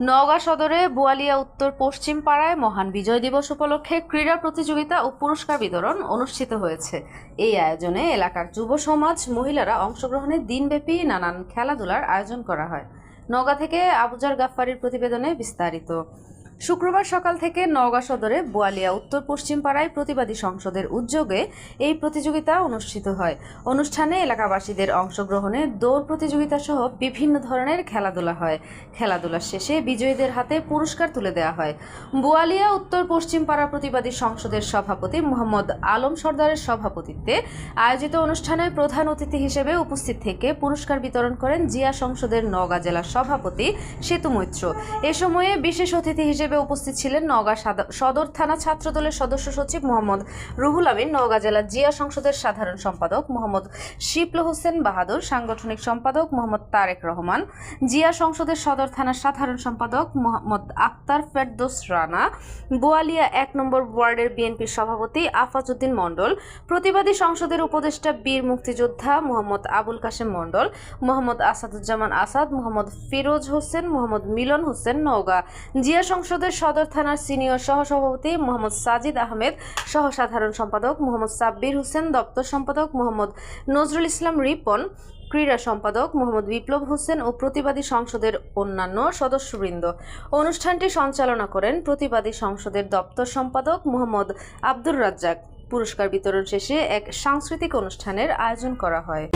নওগাঁ সদরে বোয়ালিয়া উত্তর পশ্চিম পাড়ায় মহান বিজয় দিবস উপলক্ষে ক্রীড়া প্রতিযোগিতা ও পুরস্কার বিতরণ অনুষ্ঠিত হয়েছে। এই আয়োজনে এলাকার যুব সমাজ, মহিলারা অংশগ্রহণে দিনব্যাপী নানান খেলাধুলার আয়োজন করা হয়। নওগাঁ থেকে আবুজার গাফফারির প্রতিবেদনে বিস্তারিত। শুক্রবার সকাল থেকে নওগাঁ সদরে বোয়ালিয়া উত্তর পশ্চিম পাড়ায় প্রতিবাদী সংসদের উদ্যোগে এই প্রতিযোগিতা অনুষ্ঠিত হয়। অনুষ্ঠানে এলাকাবাসীদের অংশগ্রহণে দৌড় প্রতিযোগিতা সহ বিভিন্ন ধরনের খেলাধুলা হয়। খেলাধুলার শেষে বিজয়ীদের হাতে পুরস্কার তুলে দেওয়া হয়। বোয়ালিয়া উত্তর পশ্চিম পাড়া প্রতিবাদী সংসদের সভাপতি মোহাম্মদ আলম সর্দারের সভাপতিত্বে আয়োজিত অনুষ্ঠানে প্রধান অতিথি হিসেবে উপস্থিত থেকে পুরস্কার বিতরণ করেন জিয়া সংসদের নওগাঁ জেলার সভাপতি সেতু মৈত্র। এ সময়ে বিশেষ অতিথি হিসেবে উপস্থিত ছিলেন নওগাঁ সদর থানা ছাত্রদলের সদস্য সচিব মোহাম্মদ রুহুল আমিন, নওগাঁ জেলা জিয়া সংসদের সাধারণ সম্পাদক মোহাম্মদ শিপল হোসেন বাহাদুর, সাংগঠনিক সম্পাদক মোহাম্মদ তারেক রহমান, জিয়া সংসদের সদর থানার সাধারণ সম্পাদক মোহাম্মদ আক্তার ফেরদোস রানা, বোয়ালিয়া এক নম্বর ওয়ার্ডের বিএনপির সভাপতি আফাজউদ্দিন মণ্ডল, প্রতিবাদী সংসদের উপদেষ্টা বীর মুক্তিযোদ্ধা মোহাম্মদ আবুল কাশেম মণ্ডল, মোহাম্মদ আসাদুজ্জামান আসাদ, মোহাম্মদ ফিরোজ হোসেন, মোহাম্মদ মিলন হোসেন নওগাঁ। জিয়া সংসদের সদর থানার সিনিয়র সহসভাপতি মোহাম্মদ সাজিদ আহমেদ সহ সাধারণ সম্পাদক মোহাম্মদ সাব্বির হোসেন, দপ্তর সম্পাদক মোহাম্মদ নজরুল ইসলাম রিপন, ক্রীড়া সম্পাদক মোহাম্মদ বিপ্লব হোসেন ও প্রতিবাদী সংসদের অন্যান্য সদস্যবৃন্দ। অনুষ্ঠানটি সঞ্চালনা করেন প্রতিবাদী সংসদের দপ্তর সম্পাদক মোহাম্মদ আব্দুর রাজ্জাক। পুরস্কার বিতরণ শেষে এক সাংস্কৃতিক অনুষ্ঠানের আয়োজন করা হয়।